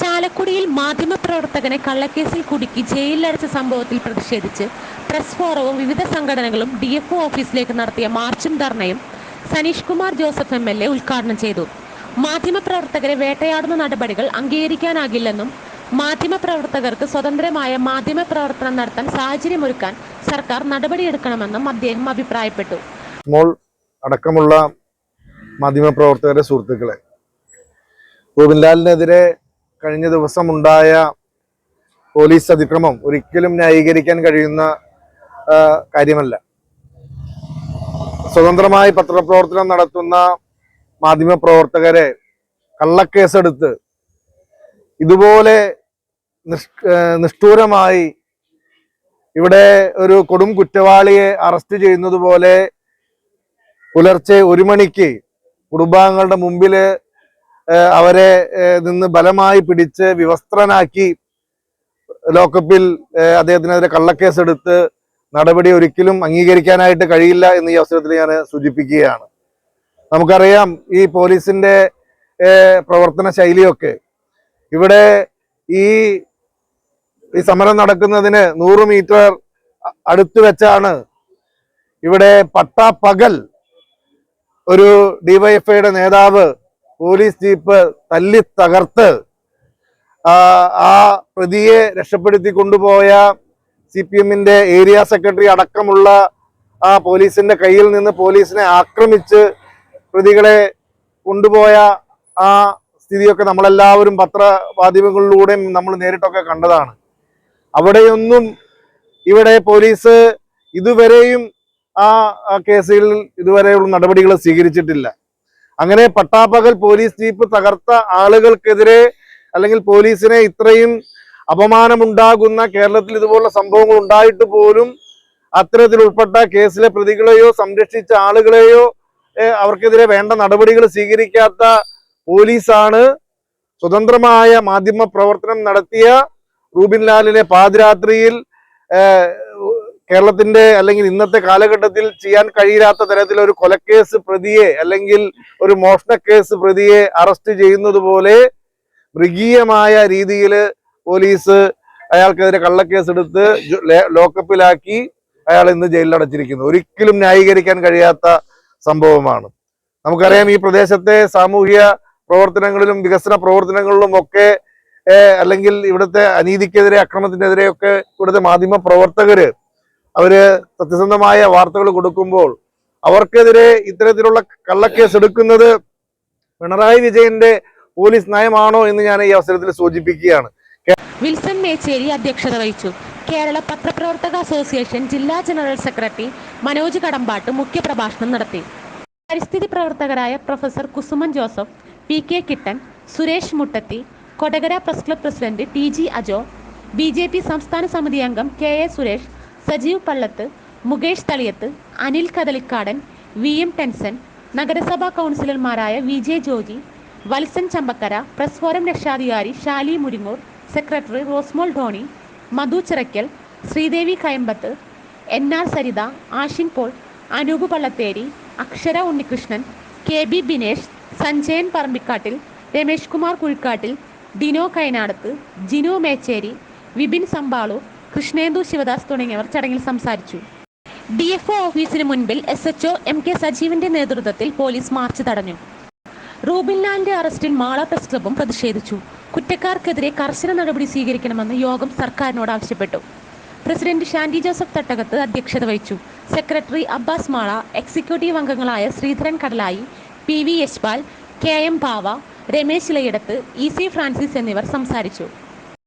ചാലക്കുടിയിൽ മാധ്യമപ്രവർത്തകനെ കള്ളക്കേസിൽ കുടുക്കി ജയിലിലടച്ച സംഭവത്തിൽ പ്രതിഷേധിച്ച് പ്രസ് ഫോറവും വിവിധ സംഘടനകളും ഡി എഫ് ഓഫീസിലേക്ക് നടത്തിയ മാർച്ചും ധർണയും Saneesh Kumar Joseph M L A ഉദ്ഘാടനം ചെയ്തു. മാധ്യമപ്രവർത്തകരെ വേട്ടയാടുന്ന നടപടികൾ അംഗീകരിക്കാനാകില്ലെന്നും മാധ്യമപ്രവർത്തകർക്ക് സ്വതന്ത്രമായ മാധ്യമപ്രവർത്തനം നടത്താൻ സാഹചര്യമൊരുക്കാൻ സർക്കാർ നടപടിയെടുക്കണമെന്നും അദ്ദേഹം അഭിപ്രായപ്പെട്ടു. അടക്കമുള്ള മാധ്യമപ്രവർത്തകരുടെ സുഹൃത്തുക്കളെ ഗോവിന്ദലാലിനെതിരെ കഴിഞ്ഞ ദിവസം ഉണ്ടായ പോലീസ് അതിക്രമം ഒരിക്കലും ന്യായീകരിക്കാൻ കഴിയുന്ന കാര്യമല്ല. സ്വതന്ത്രമായി പത്രപ്രവർത്തനം നടത്തുന്ന മാധ്യമപ്രവർത്തകരെ കള്ളക്കേസെടുത്ത് ഇതുപോലെ നിഷ് നിഷ്ഠൂരമായി ഇവിടെ ഒരു കൊടും കുറ്റവാളിയെ അറസ്റ്റ് ചെയ്യുന്നത് പോലെ പുലർച്ചെ ഒരു മണിക്ക് കുടുംബാംഗങ്ങളുടെ മുമ്പിൽ അവരെ നിന്ന് ബലമായി പിടിച്ച് വിവസ്ത്രനാക്കി ലോക്കപ്പിൽ അദ്ദേഹത്തിനെതിരെ കള്ളക്കേസെടുത്ത് നടപടി ഒരിക്കലും അംഗീകരിക്കാനായിട്ട് കഴിയില്ല എന്ന് ഈ അവസരത്തിൽ ഞാൻ സൂചിപ്പിക്കുകയാണ്. നമുക്കറിയാം ഈ പോലീസിന്റെ പ്രവർത്തന ശൈലിയൊക്കെ ഇവിടെ ഈ ഈ സമരം നടക്കുന്നതിന് നൂറ് മീറ്റർ അടുത്തു അടുത്ത് വെച്ചാണ് ഇവിടെ പട്ടാപ്പകൽ ഒരു ഡിവൈഎഫ്ഐയുടെ നേതാവ് പോലീസ് ജീപ്പ് തല്ലി തകർത്ത് ആ പ്രതിയെ രക്ഷപ്പെടുത്തി കൊണ്ടുപോയ സി പി എമ്മിന്റെ ഏരിയ സെക്രട്ടറി അടക്കമുള്ള ആ പോലീസിന്റെ കയ്യിൽ നിന്ന് പോലീസിനെ ആക്രമിച്ച് പ്രതികളെ കൊണ്ടുപോയ ആ സ്ഥിതിയൊക്കെ നമ്മളെല്ലാവരും പത്രമാധ്യമങ്ങളിലൂടെയും നമ്മൾ നേരിട്ടൊക്കെ കണ്ടതാണ്. അവിടെയൊന്നും ഇവിടെ പോലീസ് ഇതുവരെയും ആ കേസിൽ ഇതുവരെയുള്ള നടപടികൾ സ്വീകരിച്ചിട്ടില്ല. അങ്ങനെ പട്ടാപ്പകൽ പോലീസ് ജീപ്പ് തകർത്ത ആളുകൾക്കെതിരെ അല്ലെങ്കിൽ പോലീസിനെ ഇത്രയും അപമാനമുണ്ടാകുന്ന കേരളത്തിൽ ഇതുപോലുള്ള സംഭവങ്ങൾ ഉണ്ടായിട്ട് പോലും അത്തരത്തിൽ ഉൾപ്പെട്ട കേസിലെ പ്രതികളെയോ സംരക്ഷിച്ച ആളുകളെയോ അവർക്കെതിരെ വേണ്ട നടപടികൾ സ്വീകരിക്കാത്ത പോലീസാണ് സ്വതന്ത്രമായ മാധ്യമ പ്രവർത്തനം നടത്തിയ റൂബിൻ ലാലിനെ പാതിരാത്രിയിൽ കേരളത്തിന്റെ അല്ലെങ്കിൽ ഇന്നത്തെ കാലഘട്ടത്തിൽ ചെയ്യാൻ കഴിയാത്ത തരത്തിൽ ഒരു കൊലക്കേസ് പ്രതിയെ അല്ലെങ്കിൽ ഒരു മോഷണ കേസ് പ്രതിയെ അറസ്റ്റ് ചെയ്യുന്നത് പോലെ മൃഗീയമായ രീതിയിൽ പോലീസ് അയാൾക്കെതിരെ കള്ളക്കേസ് എടുത്ത് ലോക്കപ്പിലാക്കി അയാൾ ഇന്ന് ജയിലിൽ അടച്ചിരിക്കുന്നു ഒരിക്കലും ന്യായീകരിക്കാൻ കഴിയാത്ത സംഭവമാണ്. നമുക്കറിയാം ഈ പ്രദേശത്തെ സാമൂഹ്യ പ്രവർത്തനങ്ങളിലും വികസന പ്രവർത്തനങ്ങളിലും ഒക്കെ അല്ലെങ്കിൽ ഇവിടുത്തെ അനീതിക്കെതിരെ അക്രമത്തിനെതിരെയൊക്കെ ഇവിടുത്തെ മാധ്യമ പ്രവർത്തകര് അവർ സത്യസന്ധമായ വാർത്തകൾ കൊടുക്കുമ്പോൾ അവർക്കെതിരെ ഇത്തരത്തിലുള്ള കള്ളക്കേസ് എടുക്കുന്നത് പിണറായി വിജയന്റെ പോലീസ് നയമാണോ എന്ന് ഞാൻ ഈ അവസരത്തിൽ സൂചിപ്പിക്കുകയാണ്. വിൽസൺ മേച്ചേരി അധ്യക്ഷത വഹിച്ചു. കേരള പത്രപ്രവർത്തക അസോസിയേഷൻ ജില്ലാ ജനറൽ സെക്രട്ടറി മനോജ് കടമ്പാട്ട് മുഖ്യപ്രഭാഷണം നടത്തി. പരിസ്ഥിതി പ്രവർത്തകരായ professor Kusuman Joseph P K Kittan Suresh Muttathi Kodakara press club president T G Ajo B J P സംസ്ഥാന സമിതി അംഗം K A Suresh Sajeev Pallath Mukesh Thaliyath Anil Kadalikkadan V M Tenson നഗരസഭാ കൗൺസിലർമാരായ V J Joji Valsan Champakkara press forum രക്ഷാധികാരി Shali Muringoor secretary Rosemol Dhoni Madhu Chiraykkal Sreedevi Kayampath N R Saritha Ashin Paul Anoop Pallatheri Akshara Unnikrishnan K B Binesh Sanjayan Parambikkattil Ramesh Kumar Kuzhikkattil Dino Kainadath Jinu Mecheri Vipin Sampaloor Krishnendu Sivadas തുടങ്ങിയവർ ചടങ്ങിൽ സംസാരിച്ചു. D F O ഓഫീസിന് മുൻപിൽ S H M K സജീവിന്റെ നേതൃത്വത്തിൽ police March തടഞ്ഞു. റൂബിൻലാലിന്റെ അറസ്റ്റിൽ Mala press ക്ലബും പ്രതിഷേധിച്ചു. കുറ്റക്കാർക്കെതിരെ കർശന നടപടി സ്വീകരിക്കണമെന്ന് യോഗം സർക്കാരിനോട് ആവശ്യപ്പെട്ടു. പ്രസിഡന്റ് ഷാൻഡി ജോസഫ് തട്ടകത്ത് അധ്യക്ഷത വഹിച്ചു. സെക്രട്ടറി അബ്ബാസ് മാള എക്സിക്യൂട്ടീവ് അംഗങ്ങളായ Sreedharan Kadalayi P V Yashpal K M പാവ രമേശ് ഇലയിടത്ത് ഇ സി ഫ്രാൻസിസ് എന്നിവർ സംസാരിച്ചു.